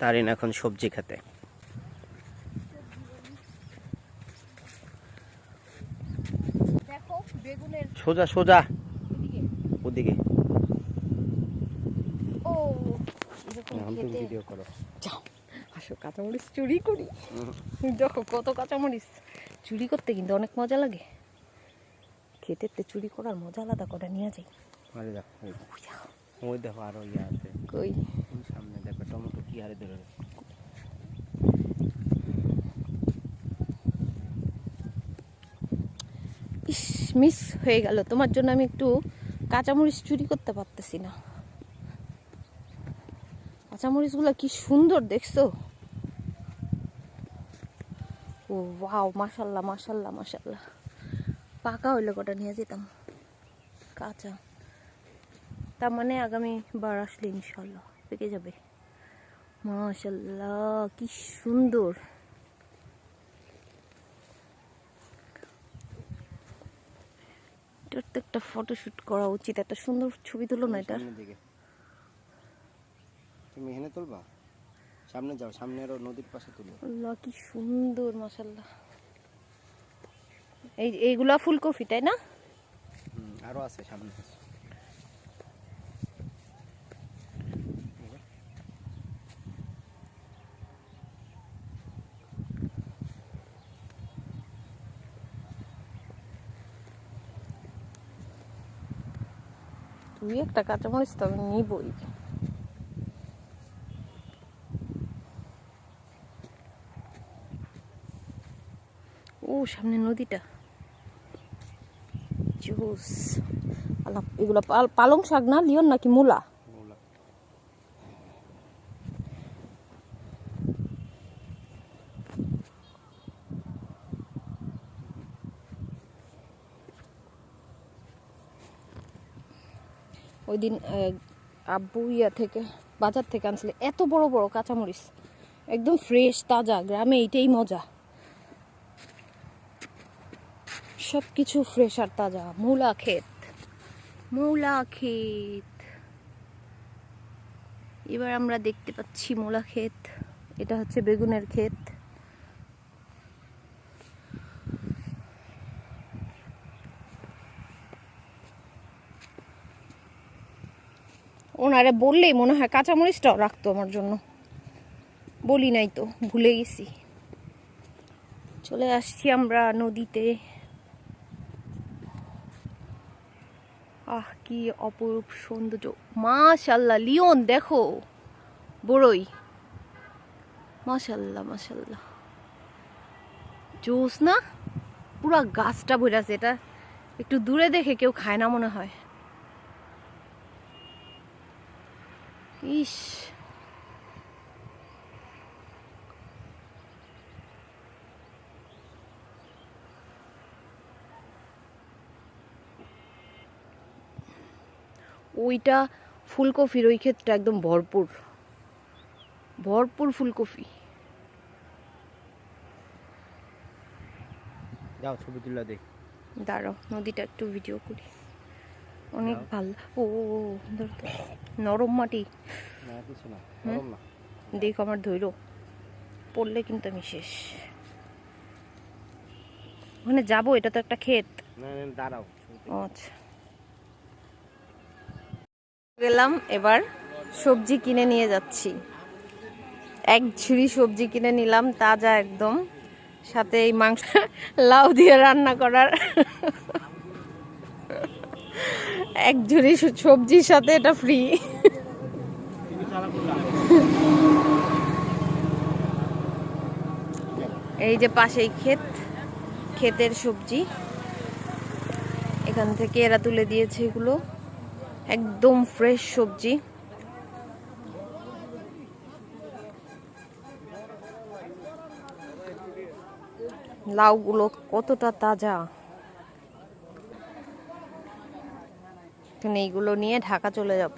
তারিন এখন সবজি খেতে। সোজা সোজা। ওদিকে। ভিডিও করো। যাও আসো কাঁচামরিচ চুরি করি। দেখো কত কাঁচামরিচ। চুরি করতে কিন্তু অনেক মজা লাগে। খেতে চুরি করার মজা আলাদা কটা নিয়ে যাই। ওই দেখো আরও ইয়ে আছে। কই? সামনে দেখো টমেটো কি হারে ধরে ইস মিস হয়ে গেল। তোমার জন্য আমি একটু কাঁচামরিচ চুরি করতে পারতেছি না। কাঁচামরিচ কাঁচামরিচগুলো কি সুন্দর দেখছ? ও ওয়াও মাশাল্লাহ মাশাল্লাহ মাশাল্লাহ। পাকা হইলে কটা নিয়ে যেতাম। কাঁচা। তার মানে আগামী বার আসলে ইনশাল্লাহ পেকে যাবে। মাশাল্লাহ কি সুন্দর। এটার তো একটা ফটোশুট করা উচিত। একটা সুন্দর ছবি তুলো না এটা তুমি এখানে তুলবা? সামনে যাও সামনে আরও নদীর পাশে তুলো। আল্লাহ কি সুন্দর মাশাল্লাহ এই এইগুলা ফুলকপি তাই না? আরও আছে সামনে। আছে। তুই একটা কাঁচামরিচ তো আমি নিবই। ও, সামনে নদীটা। জুস। আল্লাহ, এগুলো পালং শাক না, লিওন নাকি মূলা? ওই দিন আব্বু ইয়া থেকে, বাজার থেকে আনছিল। এত বড় বড় কাঁচামরিচ। একদম ফ্রেশ তাজা, গ্রামে এইটাই মজা। সব কিছু ফ্রেশ আর তাজা। মূলা ক্ষেত। মূলা ক্ষেত। এবার আমরা দেখতে পাচ্ছি মূলা ক্ষেত। এটা হচ্ছে বেগুনের ক্ষেত। ওনারে বললেই মনে হয় কাঁচামরিচটাও রাখতো আমার জন্য। বলি নাই তো, ভুলে গেছি। চলে আসছি আমরা নদীতে। আহ, কি অপরূপ সৌন্দর্য। মাশাল্লাহ, লিওন দেখো, বড়ই। মাশাল্লাহ মাশাল্লাহ। জোস না? পুরা গাছটা আছে, এটা একটু দূরে দেখে কেউ খায় না মনে হয়। ইস ওইটা ফুলকপির ওই ক্ষেত্রে একদম ভরপুর। ভরপুর ফুলকপি। যাও ছবি তুলে দেখ। দাঁড়াও নদীটা একটু ভিডিও করি। অনেক। ভালো। ও। নরম মাটি। দেখ আমার ধৈর্য পড়লে কিন্তু আমি শেষ। ওখানে যাব এটা তো একটা ক্ষেত। দাঁড়াও। আচ্ছা। গেলাম এবার সবজি কিনে নিয়ে যাচ্ছি। এক ঝুড়ি সবজি কিনে নিলাম তাজা একদম। সাথে এই মাংস লাউ দিয়ে রান্না করার। এক ঝুড়ি সবজির সাথে এটা ফ্রি এই যে পাশেই ক্ষেত, ক্ষেতের সবজি। এখান থেকে এরা তুলে দিয়েছে এগুলো। একদম ফ্রেশ সবজি। লাউগুলো কতটা তাজা। এখানে এইগুলো নিয়ে ঢাকা চলে যাব।